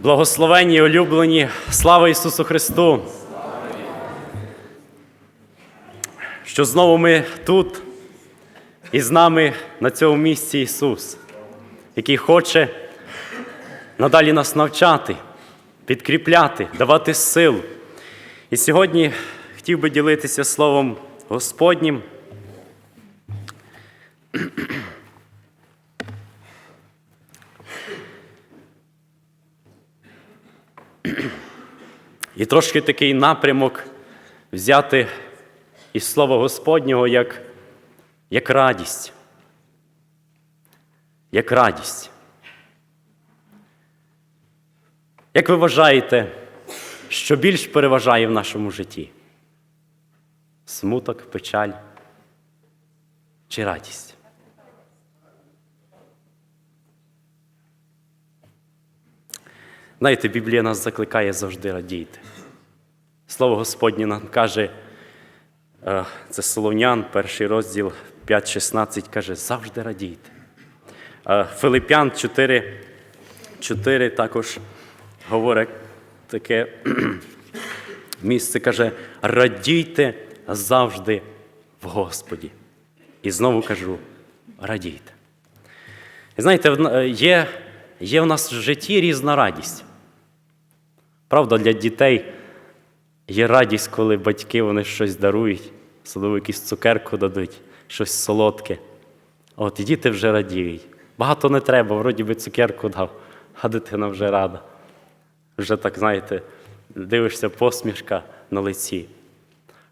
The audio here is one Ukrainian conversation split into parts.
Благословенні, улюблені, слава Ісусу Христу! Що знову ми тут і з нами на цьому місці Ісус, який хоче надалі нас навчати, підкріпляти, давати сил. І сьогодні хотів би ділитися Словом Господнім. І трошки такий напрямок взяти із Слова Господнього як, як радість. Як радість. Як ви вважаєте, що більш переважає в нашому житті? Смуток, печаль чи радість? Знаєте, Біблія нас закликає завжди радіти. Слово Господнє нам каже, е, це Солонян, перший розділ 5.16 каже, завжди радійте. Е, Филип'ян 4, 4 також говорить таке місце, каже, радійте завжди в Господі. І знову кажу, радійте. Знаєте, е, є, є в нас в житті різна радість. Правда, для дітей є радість, коли батьки вони щось дарують, особливо якусь цукерку дадуть, щось солодке. От, і діти вже радіють. Багато не треба, вроді би цукерку дав, а дитина вже рада. Вже так, знаєте, дивишся посмішка на лиці.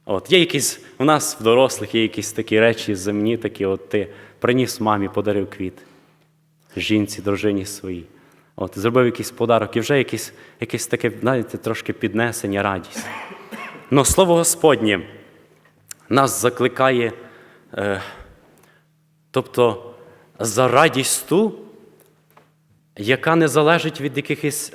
От, є якісь, у нас в дорослих є якісь такі речі земні, такі, от ти приніс мамі, подарив квіт, жінці, дружині своїй. От, зробив якийсь подарок, і вже якесь, якесь таке, знаєте, трошки піднесення, радість. Но Слово Господнє нас закликає, е, тобто за радість ту, яка не залежить від якихось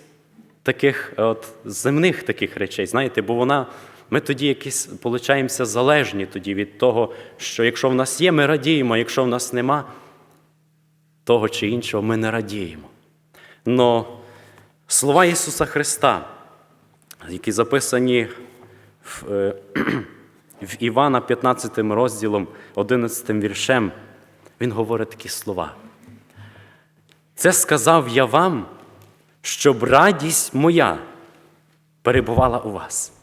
таких от, земних таких речей. Знаєте, бо вона, ми тоді якісь получаємося залежні тоді від того, що якщо в нас є, ми радіємо, а якщо в нас нема того чи іншого, ми не радіємо. Но слова Ісуса Христа, які записані в, е, в Івана 15 розділом, 11 віршем, Він говорить такі слова. Це сказав я вам, щоб радість моя перебувала у вас,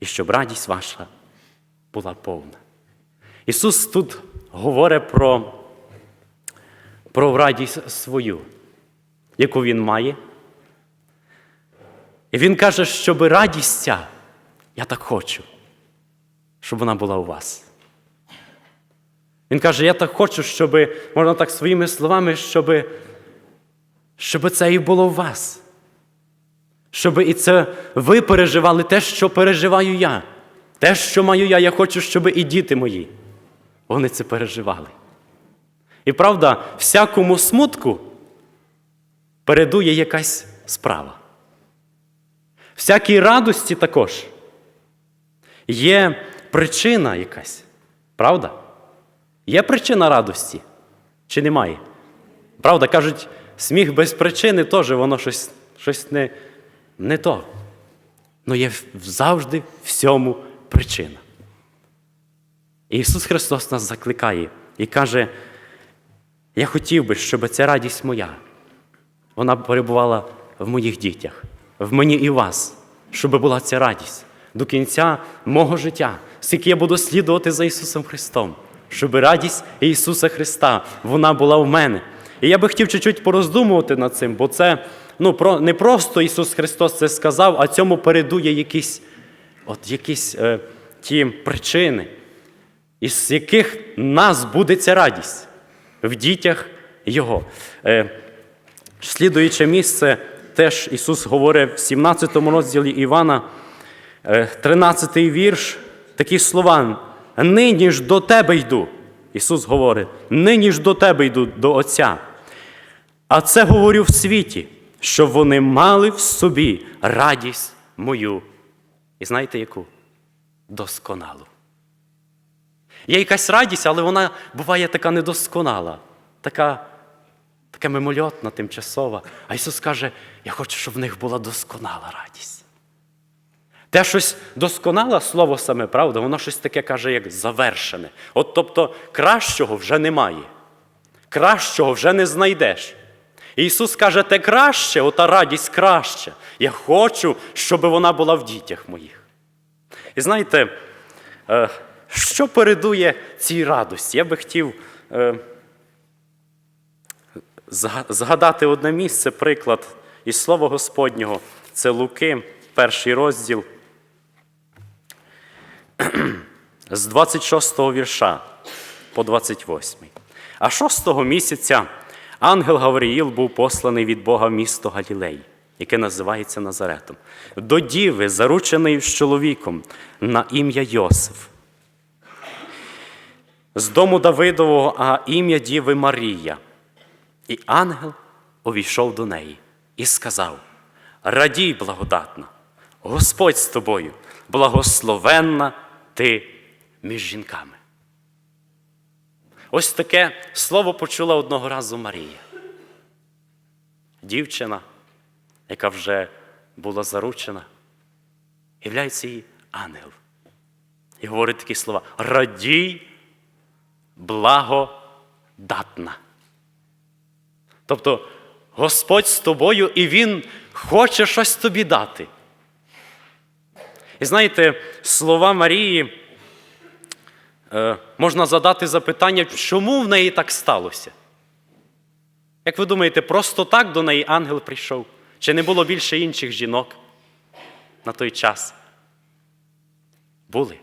і щоб радість ваша була повна. Ісус тут говорить про, про радість свою, яку Він має. І Він каже, щоб радість ця, я так хочу, щоб вона була у вас. Він каже, я так хочу, щоб, можна так своїми словами, щоб, щоб це і було у вас. Щоб і це ви переживали те, що переживаю я. Те, що маю я, я хочу, щоб і діти мої. Вони це переживали. І правда, всякому смутку передує якась справа. Всякій радості також є причина якась. Правда? Є причина радості? Чи немає? Правда, кажуть, сміх без причини теж воно щось, щось не, не то. Але є завжди всьому причина. І Ісус Христос нас закликає і каже: я хотів би, щоб ця радість моя, вона перебувала в моїх дітях, в мені і вас, щоб була ця радість до кінця мого життя, скільки я буду слідувати за Ісусом Христом, щоб радість Ісуса Христа вона була в мене. І я би хотів чуть-чуть пороздумувати над цим, бо це ну, про, не просто Ісус Христос це сказав, а цьому передує якісь, от, якісь е, ті причини, із яких нас буде ця радість в дітях Його. Е, Слідуюче місце, теж Ісус говорить в 17 розділі Івана, е, 13 вірш, такі слова. Нині ж до тебе йду. Ісус говорить, нині ж до тебе йду до Отця. А це говорю в світі, щоб вони мали в собі радість мою. І знаєте яку? Досконалу. Є якась радість, але вона буває така недосконала, така Така мимольотна, тимчасова. А Ісус каже, я хочу, щоб в них була досконала радість. Те щось досконале слово саме, правда, воно щось таке каже, як завершене. От тобто кращого вже немає. Кращого вже не знайдеш. І Ісус каже, те краще, ота радість краща. Я хочу, щоб вона була в дітях моїх. І знаєте, е, що передує цій радості? Я би хотів е, згадати одне місце, приклад із Слова Господнього. Це Луки, перший розділ з 26 го вірша по 28. й А шостого місяця ангел Гавриїл був посланий від Бога в місто Галілей, яке називається Назаретом, до діви, зарученої з чоловіком на ім'я Йосиф. З дому Давидового, а ім'я діви Марія. І ангел увійшов до неї і сказав: Радій, благодатна, Господь з тобою, благословенна ти між жінками. Ось таке слово почула одного разу Марія. Дівчина, яка вже була заручена, являється їй ангел. І говорить такі слова: Радій, благодатна. Тобто Господь з тобою, і Він хоче щось тобі дати. І знаєте, слова Марії е, можна задати запитання, чому в неї так сталося? Як ви думаєте, просто так до неї ангел прийшов? Чи не було більше інших жінок на той час? Були.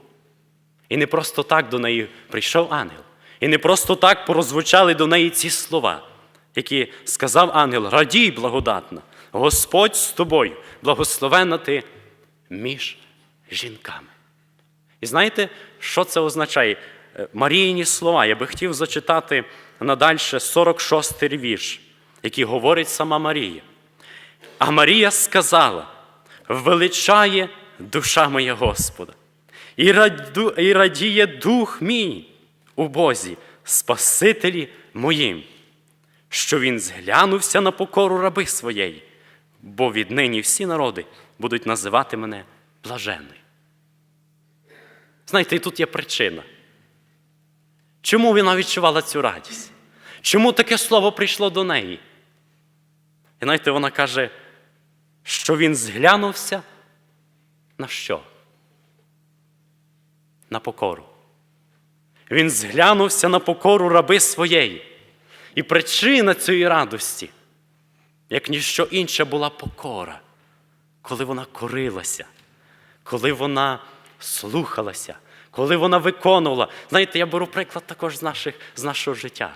І не просто так до неї прийшов ангел. І не просто так прозвучали до неї ці слова, які сказав ангел: Радій, благодатна, Господь з тобою, благословена ти між жінками. І знаєте, що це означає? Е, Маріїні слова. Я би хотів зачитати надальше 46 й вірш, який говорить сама Марія. А Марія сказала: величає душа моя Господа, і радіє дух мій у Бозі, Спасителі моїм, що він зглянувся на покору раби своєї, бо віднині всі народи будуть називати мене блаженною. Знаєте, і тут є причина. Чому вона відчувала цю радість? Чому таке слово прийшло до неї? І знаєте, вона каже, що він зглянувся на що? На покору. Він зглянувся на покору раби своєї. І причина цієї радості, як ніщо інше, була покора, коли вона корилася, коли вона слухалася, коли вона виконувала. Знаєте, я беру приклад також з, наших, з нашого життя.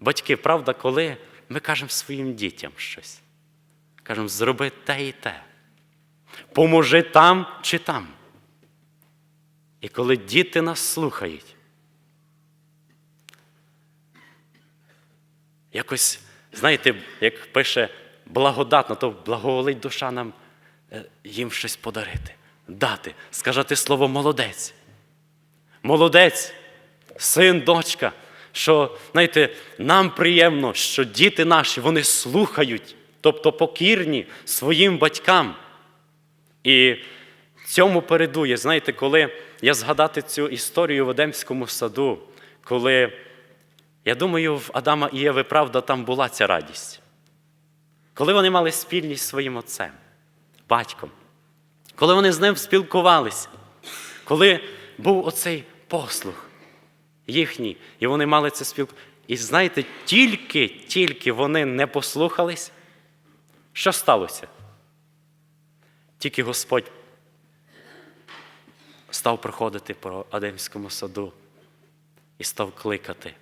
Батьки, правда, коли ми кажемо своїм дітям щось, кажемо, зроби те і те, поможи там чи там. І коли діти нас слухають, якось, знаєте, як пише благодатно, то благоволить душа нам е, їм щось подарити, дати, сказати слово молодець. Молодець, син, дочка, що, знаєте, нам приємно, що діти наші вони слухають, тобто покірні своїм батькам. І цьому передує, знаєте, коли я згадати цю історію в Едемському саду, коли, я думаю, в Адама і Єви, правда, там була ця радість. Коли вони мали спільність зі своїм отцем, батьком, коли вони з ним спілкувалися, коли був оцей послух їхній, і вони мали це спілкування. І знаєте, тільки, тільки вони не послухались, що сталося? Тільки Господь став проходити по Адемському саду і став кликати.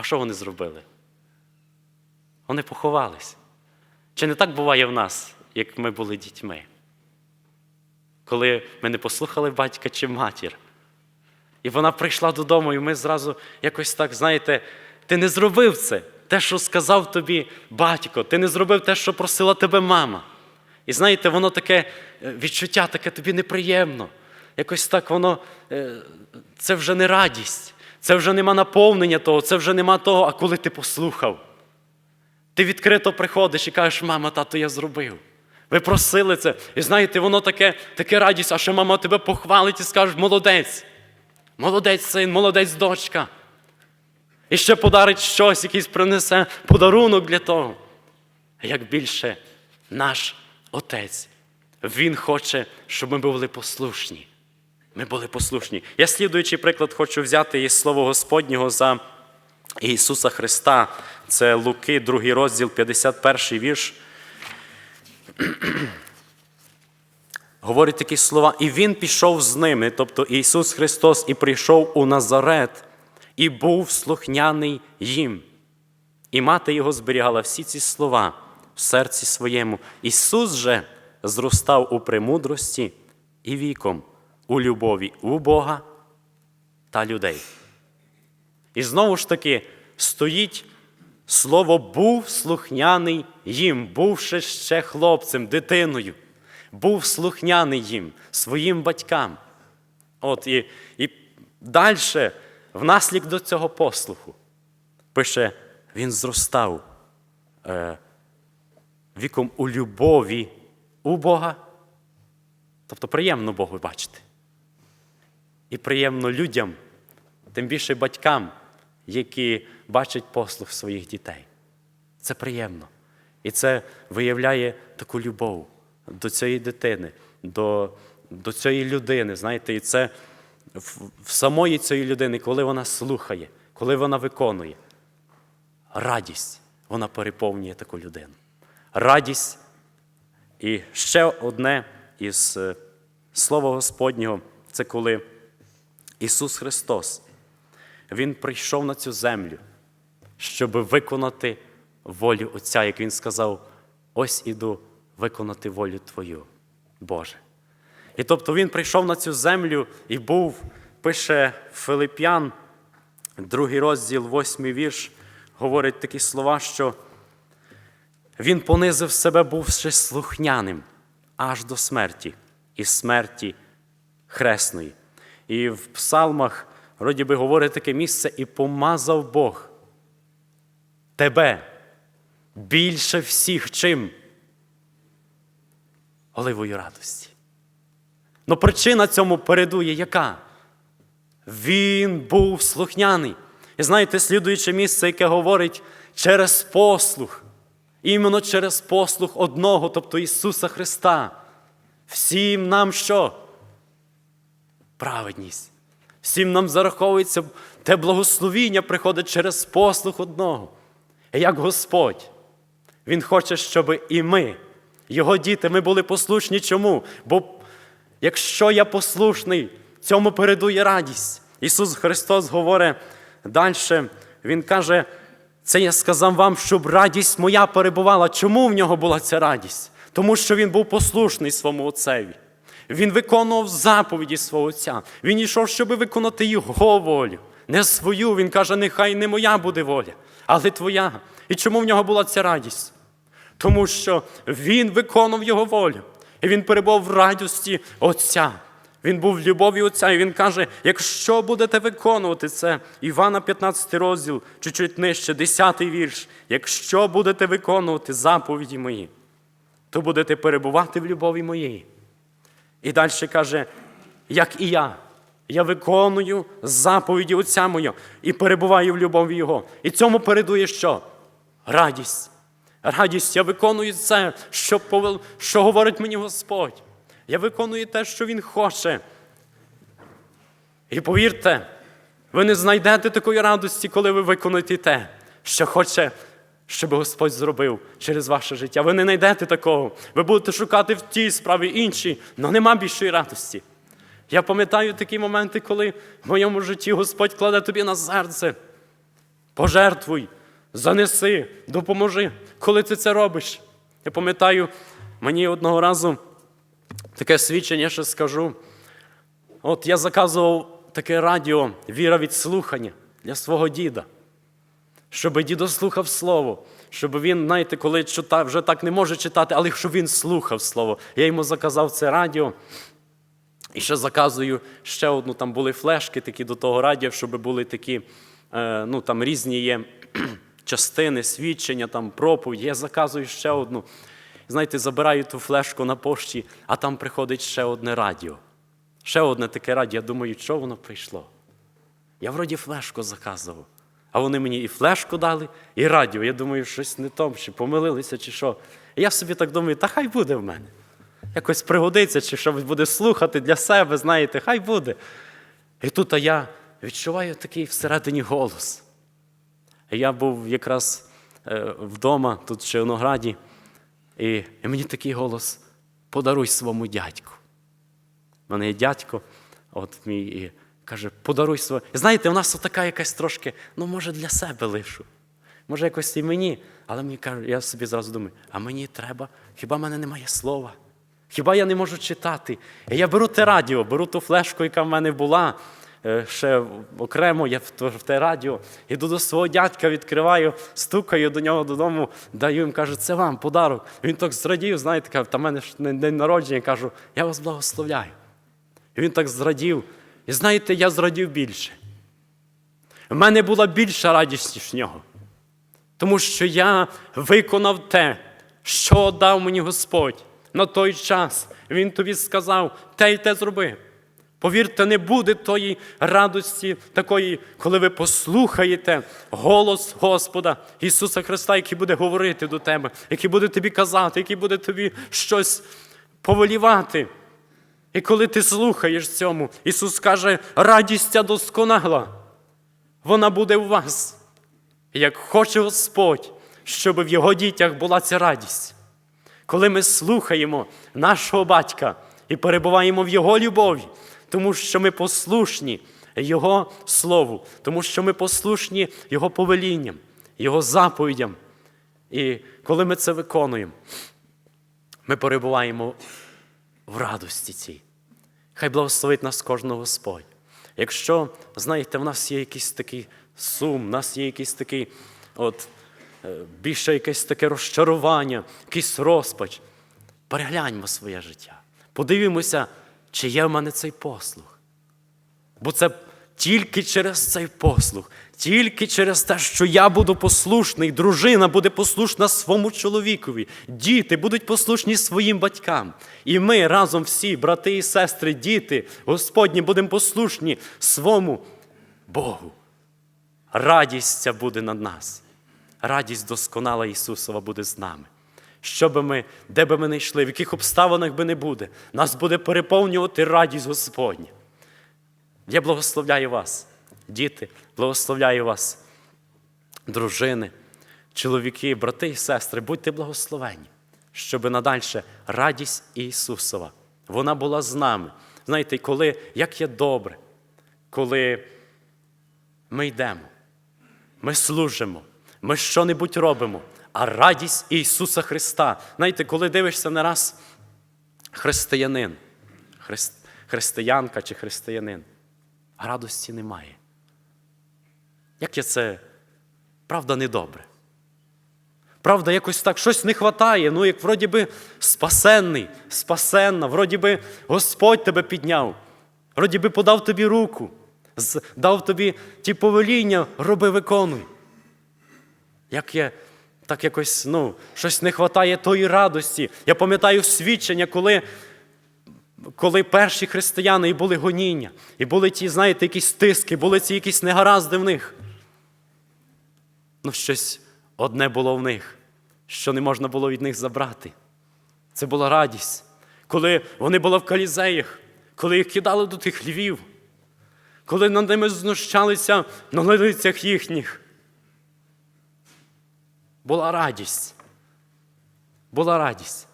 А що вони зробили? Вони поховались. Чи не так буває в нас, як ми були дітьми? Коли ми не послухали батька чи матір. І вона прийшла додому, і ми зразу якось так, знаєте, ти не зробив це, те, що сказав тобі батько, ти не зробив те, що просила тебе мама. І знаєте, воно таке е, відчуття таке тобі неприємно. Якось так воно, е, це вже не радість, це вже нема наповнення того, це вже нема того, а коли ти послухав. Ти відкрито приходиш і кажеш, мама, тато, я зробив. Ви просили це. І знаєте, воно таке, таке радість, а ще мама тебе похвалить і скаже, молодець. Молодець син, молодець дочка. І ще подарить щось, якийсь принесе подарунок для того. Як більше наш Отець, Він хоче, щоб ми були послушні. Ми були послушні. Я слідуючий приклад хочу взяти із Слова Господнього за Ісуса Христа. Це Луки, 2 розділ, 51 вірш. Говорить такі слова, і Він пішов з ними, тобто Ісус Христос, і прийшов у Назарет, і був слухняний їм. І мати його зберігала всі ці слова в серці своєму. Ісус же зростав у премудрості і віком, у любові у Бога та людей. І знову ж таки стоїть слово був слухняний їм, бувши ще хлопцем, дитиною, був слухняний їм, своїм батькам. От і, і далі, внаслідок до цього послуху, пише, він зростав е, віком у любові у Бога. Тобто приємно Богу бачити. І приємно людям, тим більше батькам, які бачать послух своїх дітей. Це приємно. І це виявляє таку любов до цієї дитини, до, до цієї людини. Знаєте, і це в, в самої цієї людини, коли вона слухає, коли вона виконує. Радість вона переповнює таку людину. Радість. І ще одне із е, Слова Господнього це коли Ісус Христос, Він прийшов на цю землю, щоб виконати волю Отця, як Він сказав, ось іду виконати волю Твою, Боже. І тобто Він прийшов на цю землю і був, пише Филип'ян, другий розділ, восьмий вірш, говорить такі слова, що він понизив себе, бувши слухняним аж до смерті і смерті хресної. І в псалмах, вроді би, говорить таке місце, і помазав Бог тебе більше всіх чим оливою радості. Но причина цьому передує яка? Він був слухняний. І знаєте, слідуюче місце, яке говорить через послух, іменно через послух одного, тобто Ісуса Христа. Всім нам що? Праведність. Всім нам зараховується те благословіння приходить через послух одного. Як Господь, Він хоче, щоб і ми, Його діти, ми були послушні. Чому? Бо якщо я послушний, цьому передує радість. Ісус Христос говорить далі, Він каже, це я сказав вам, щоб радість моя перебувала. Чому в нього була ця радість? Тому що він був послушний своєму отцеві. Він виконував заповіді свого Отця. Він йшов, щоб виконати його волю. Не свою. Він каже, нехай не моя буде воля, але твоя. І чому в нього була ця радість? Тому що він виконував його волю. І він перебував в радості Отця. Він був в любові Отця, і він каже: якщо будете виконувати це, Івана 15 розділ, чуть-чуть нижче, 10 вірш, якщо будете виконувати заповіді мої, то будете перебувати в любові моїй. І далі каже, як і я. Я виконую заповіді Отця Моє і перебуваю в любові Його. І цьому передує що? Радість. Радість, я виконую це, що, повел... що говорить мені Господь. Я виконую те, що Він хоче. І повірте, ви не знайдете такої радості, коли ви виконуєте те, що хоче, щоб Господь зробив через ваше життя. Ви не знайдете такого. Ви будете шукати в тій справі іншій, але нема більшої радості. Я пам'ятаю такі моменти, коли в моєму житті Господь кладе тобі на серце. Пожертвуй, занеси, допоможи, коли ти це робиш. Я пам'ятаю, мені одного разу таке свідчення, що скажу. От я заказував таке радіо Віра від слухання для свого діда, щоб дідо слухав слово, щоб він, знаєте, коли читав, вже так не може читати, але щоб він слухав слово. Я йому заказав це радіо. І ще заказую ще одну, там були флешки такі до того радіо, щоб були такі, е, ну там різні є частини, свідчення, там, проповідь, я заказую ще одну. Знаєте, забираю ту флешку на пошті, а там приходить ще одне радіо. Ще одне таке радіо. Я думаю, що воно прийшло? Я вроді флешку заказував. А вони мені і флешку дали, і радіо. Я думаю, щось не то, чи помилилися, чи що. І я собі так думаю, та хай буде в мене. Якось пригодиться, чи щось буде слухати для себе, знаєте, хай буде. І тут я відчуваю такий всередині голос. Я був якраз е, вдома, тут в Червонограді, і, мені такий голос: подаруй своєму дядьку. У мене є дядько, от мій каже, подаруй своє. Знаєте, у нас така якась трошки, ну, може, для себе лишу. Може, якось і мені. Але мені кажуть, я собі зразу думаю, а мені треба, хіба в мене немає слова? Хіба я не можу читати? І я беру те радіо, беру ту флешку, яка в мене була. е, Ще окремо я в те радіо, іду до свого дядька, відкриваю, стукаю до нього додому, даю їм, кажу, це вам подарок. Він так зрадів, знаєте, каже, та в мене ж день народження, кажу, я вас благословляю. І він так зрадів. І знаєте, я зрадів більше. В мене була більша радість, ніж в нього. Тому що я виконав те, що дав мені Господь на той час. Він тобі сказав, те й те зроби. Повірте, не буде тої радості, такої, коли ви послухаєте голос Господа Ісуса Христа, який буде говорити до тебе, який буде тобі казати, який буде тобі щось повелівати. І коли ти слухаєш цьому, Ісус каже, радість ця досконала, вона буде у вас. Як хоче Господь, щоб в Його дітях була ця радість. Коли ми слухаємо нашого батька і перебуваємо в Його любові, тому що ми послушні Його Слову, тому що ми послушні Його повелінням, Його заповідям. І коли ми це виконуємо, ми перебуваємо в радості цій. Хай благословить нас кожного Господь. Якщо, знаєте, в нас є якийсь такий сум, в нас є якийсь такий, от, е, більше якесь таке розчарування, якийсь розпач, перегляньмо своє життя. Подивімося, чи є в мене цей послуг. Бо це тільки через цей послуг, тільки через те, що я буду послушний, дружина буде послушна своєму чоловікові, діти будуть послушні своїм батькам. І ми разом всі, брати і сестри, діти, Господні, будемо послушні своєму Богу. Радість ця буде над нас. Радість досконала Ісусова буде з нами. Що би ми, де би ми не йшли, в яких обставинах би не буде, нас буде переповнювати радість Господня. Я благословляю вас, діти, благословляю вас, дружини, чоловіки, брати і сестри, будьте благословені, щоб надальше радість Ісусова, вона була з нами. Знаєте, коли, як є добре, коли ми йдемо, ми служимо, ми що-небудь робимо, а радість Ісуса Христа. Знаєте, коли дивишся на раз християнин, христ, християнка чи християнин, а радості немає. Як є це, правда, недобре? Правда, якось так щось не вистачає, ну як вроді би спасенний, спасенна, вроді би Господь тебе підняв, вроді би подав тобі руку, дав тобі ті повеління, роби, виконуй. Як є, так якось, ну, щось не вистачає тої радості. Я пам'ятаю свідчення, коли коли перші християни і були гоніння, і були ті, знаєте, якісь тиски, були ці якісь негаразди в них. Ну, щось одне було в них, що не можна було від них забрати. Це була радість. Коли вони були в калізеях, коли їх кидали до тих львів, коли над ними знущалися на лицях їхніх. Була радість. Була радість.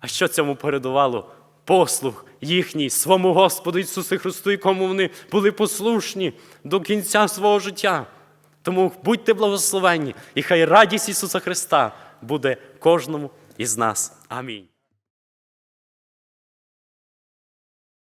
А що цьому передувало? Послуг їхній, своєму Господу Ісусу Христу, якому вони були послушні до кінця свого життя. Тому будьте благословенні, і хай радість Ісуса Христа буде кожному із нас. Амінь.